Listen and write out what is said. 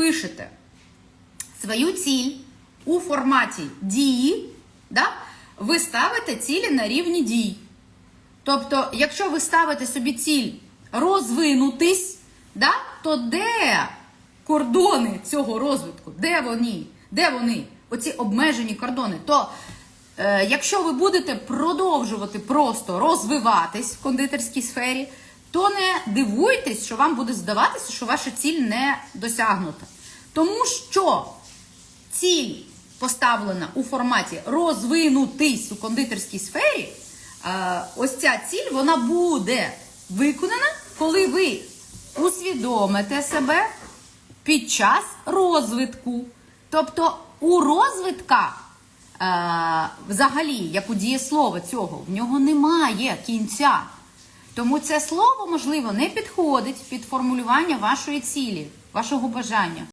пишете свою ціль у форматі дії, да, ви ставите цілі на рівні дій. Тобто, якщо ви ставите собі ціль розвинутись, да, то де кордони цього розвитку? Де вони? Де вони? Оці обмежені кордони. То е, якщо ви будете продовжувати просто розвиватись в кондитерській сфері, то не дивуйтесь, що вам буде здаватися, що ваша ціль не досягнута. Тому що ціль поставлена у форматі розвинутись у кондитерській сфері, е, ось ця ціль вона буде виконана, коли ви усвідомите себе під час розвитку. Тобто у розвитка, е, взагалі, як у дієслова цього, в нього немає кінця. Тому це слово, можливо, не підходить під формулювання вашої цілі, вашого бажання.